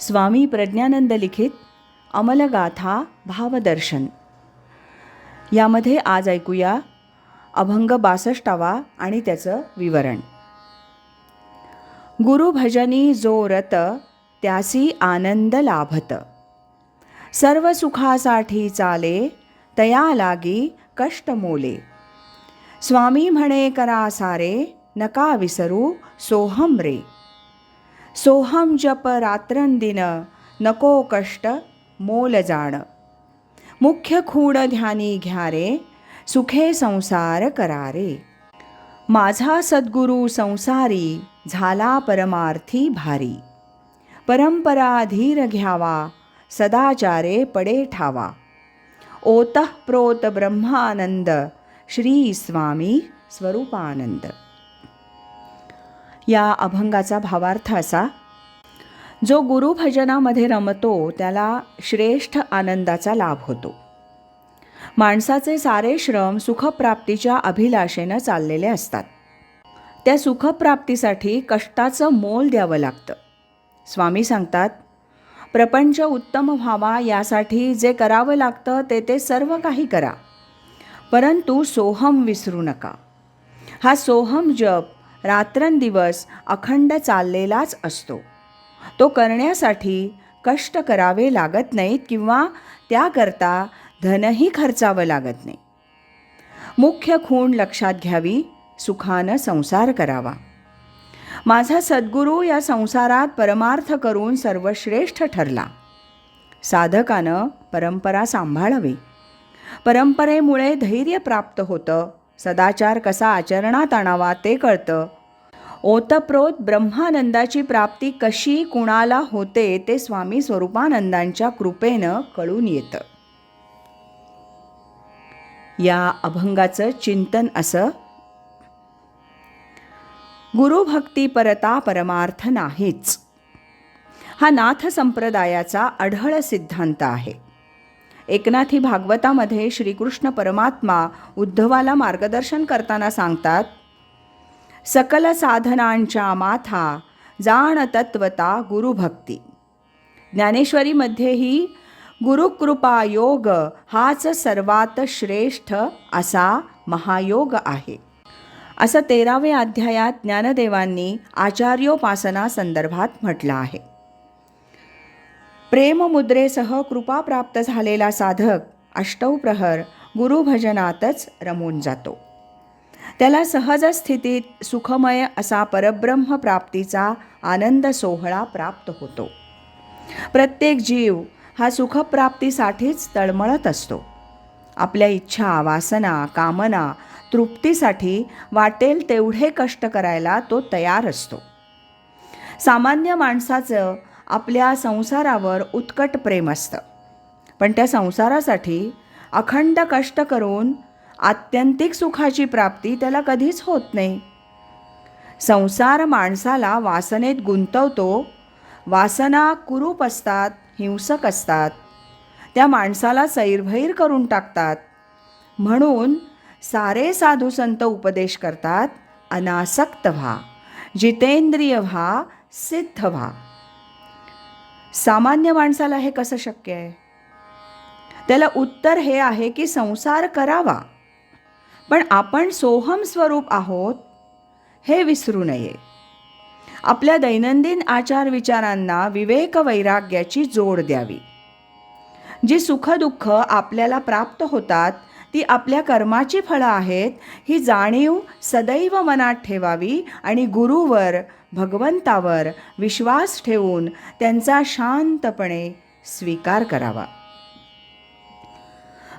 स्वामी प्रज्ञानंद लिखित अमलगाथा भावदर्शन. यामध्ये आज ऐकूया अभंग बासष्टावा आणि त्याचं विवरण. गुरुभजनी जो रत त्यासी आनंद लाभत. सर्व सुखासाठी चाले तया लागी कष्ट मोले. स्वामी म्हणे करा सारे नका विसरू सोहम रे. सोहम जप रात्रंदिन नको कष्ट मोल जाण. मुख्य खूण ध्यानी घ्या रे सुखे संसार करारे. माझा सद्गुरू संसारी झाला परमार्थी भारी. परंपरा धीर घ्यावा सदाचारे पडे ठावा. ओतः प्रोत ब्रह्मानंद श्री स्वामी स्वरूपानंद. या अभंगाचा भावार्थ असा जो गुरुभजनामध्ये रमतो त्याला श्रेष्ठ आनंदाचा लाभ होतो. माणसाचे सारे श्रम सुखप्राप्तीच्या अभिलाषेनं चाललेले असतात. त्या सुखप्राप्तीसाठी कष्टाचं मोल द्यावं लागतं. स्वामी सांगतात प्रपंच उत्तम व्हावा यासाठी जे करावं लागतं ते ते सर्व काही करा. परंतु सोहम विसरू नका. हा सोहम जप रात्रंदिवस अखंड चाललेलाच असतो. तो करण्यासाठी कष्ट करावे लागत नाहीत किंवा त्याकरता धनही खर्चावं लागत नाही. मुख्य खूण लक्षात घ्यावी सुखानं संसार करावा. माझा सद्गुरू या संसारात परमार्थ करून सर्वश्रेष्ठ ठरला. साधकानं परंपरा सांभाळावी. परंपरेमुळे धैर्य प्राप्त होतं सदाचार कसा आचरणात आणावा ते कळतं. ओतप्रोत ब्रह्मानंदाची प्राप्ती कशी कुणाला होते ते स्वामी स्वरूपानंदांच्या कृपेनं कळून येतं. या अभंगाचं चिंतन असं गुरुभक्ती परता परमार्थ नाहीच. हा नाथ संप्रदायाचा अढळ सिद्धांत आहे. एकनाथी भागवतामध्ये श्रीकृष्ण परमात्मा उद्धवाला मार्गदर्शन करताना सांगतात सकल साधनांच्या माथा जाण तत्वता गुरुभक्ती ज्ञानेश्वरीमध्येही गुरुकृपा योग हाच सर्वात श्रेष्ठ असा महायोग आहे. असं तेरावे अध्यायात ज्ञानदेवांनी आचार्योपासना संदर्भात म्हटलं आहे. प्रेममुद्रेसह कृपा प्राप्त झालेला साधक अष्टौ प्रहर गुरुभजनातच रमून जातो. त्याला सहज स्थितीत सुखमय असा परब्रह्म प्राप्तीचा आनंद सोहळा प्राप्त होतो. प्रत्येक जीव हा सुखप्राप्तीसाठीच तळमळत असतो. आपल्या इच्छा वासना कामना तृप्तीसाठी वाटेल तेवढे कष्ट करायला तो तयार असतो. सामान्य माणसाचं आपल्या संसारावर उत्कट प्रेम असतं. पण त्या संसारासाठी अखंड कष्ट करून आत्यंतिक सुखाची प्राप्ती त्याला कधीच होत नाही. संसार माणसाला वासनेत गुंतवतो वासना कुरूप असतात हिंसक असतात. त्या माणसाला सैरभैर करून टाकतात. म्हणून सारे साधू संत उपदेश करतात अनासक्त व्हा जितेंद्रिय व्हा सिद्ध व्हा. सामान्य माणसाला हे कसं शक्य आहे? त्याला उत्तर हे आहे की संसार करावा. पण आपण सोहम स्वरूप आहोत हे विसरू नये. आपल्या दैनंदिन आचार विचारांना विवेक वैराग्याची जोड द्यावी. जी सुखदुःख आपल्याला प्राप्त होतात ती आपल्या कर्माची फळं आहेत. ही जाणीव सदैव मनात ठेवावी आणि गुरुवर भगवंतावर विश्वास ठेवून त्यांचा शांतपणे स्वीकार करावा.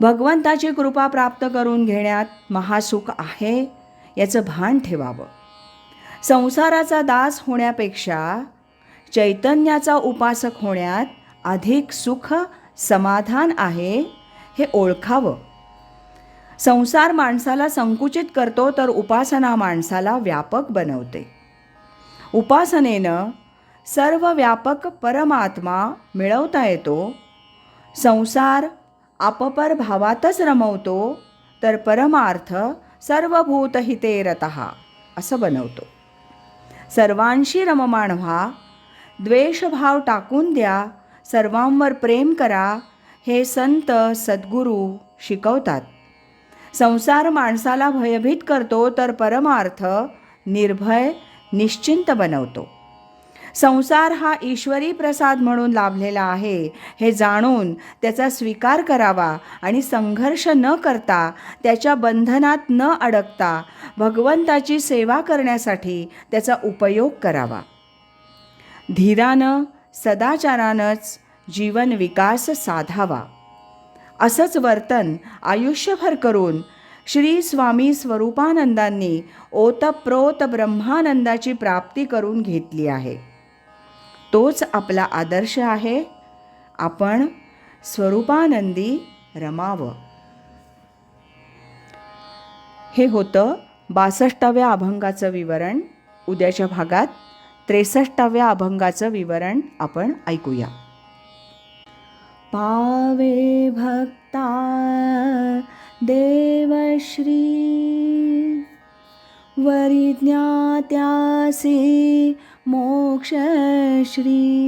भगवंताची कृपा प्राप्त करून घेण्यात महासुख आहे याचं भान ठेवावं. संसाराचा दास होण्यापेक्षा चैतन्याचा उपासक होण्यात अधिक सुख समाधान आहे हे ओळखावं. संसार माणसाला संकुचित करतो तर उपासना माणसाला व्यापक बनवते. उपासनेनं सर्व व्यापक परमात्मा मिळवता येतो. संसार आपपर भावातच रमवतो तर परमार्थ सर्वभूतहिते रतः असं बनवतो. सर्वांशी रममाण व्हा द्वेषभाव टाकून द्या सर्वांवर प्रेम करा हे संत सद्गुरू शिकवतात. संसार माणसाला भयभीत करतो तर परमार्थ निर्भय निश्चिंत बनवतो. संसार हा ईश्वरी प्रसाद म्हणून लाभलेला आहे. हे जाणून त्याचा स्वीकार करावा आणि संघर्ष न करता त्याच्या बंधनात न अडकता भगवंताची सेवा करण्यासाठी त्याचा उपयोग करावा. धीरानं सदाचारानंच जीवन विकास साधावा. असंच वर्तन आयुष्यभर करून श्री स्वामी स्वरूपानंदांनी ओतप्रोत ब्रह्मानंदाची प्राप्ती करून घेतली आहे. तोच आपला आदर्श आहे. आपण स्वरूपानंदी रमावं. हे होतं बासष्टाव्या अभंगाचं विवरण. उद्याच्या भागात त्रेसष्टाव्या अभंगाचं विवरण आपण ऐकूया. पावे भक्ता देवश्री। वरिज्ञात्यासी मोक्षश्री।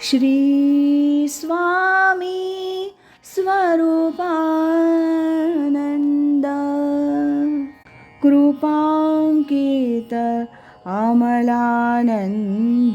श्री स्वामी स्वरूपानन्द। कृपाङ्कित अमलानन्द